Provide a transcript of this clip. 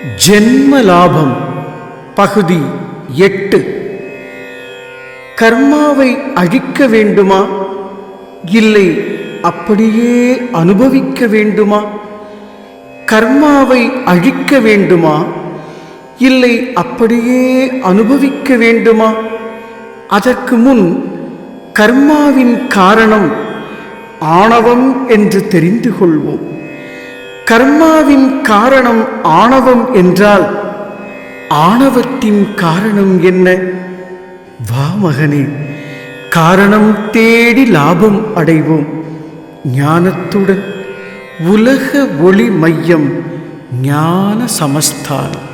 ஜென்ம லாபம் பகுதி எட்டு. கர்மாவை அழிக்க வேண்டுமா? இல்லை அப்படியே அனுபவிக்க வேண்டுமா? கர்மாவை அழிக்க வேண்டுமா? இல்லை அப்படியே அனுபவிக்க வேண்டுமா? அதற்கு முன் கர்மாவின் காரணம் ஆணவம் என்று தெரிந்து கொள்வோம். கர்மாவின் காரணம் ஆணவம் என்றால் ஆணவத்தின் காரணம் என்ன? வா மகனே காரணம் தேடி லாபம் அடைவோம். ஞானத்துடன் உலக ஒளி மையம் ஞான சமஸ்தானம்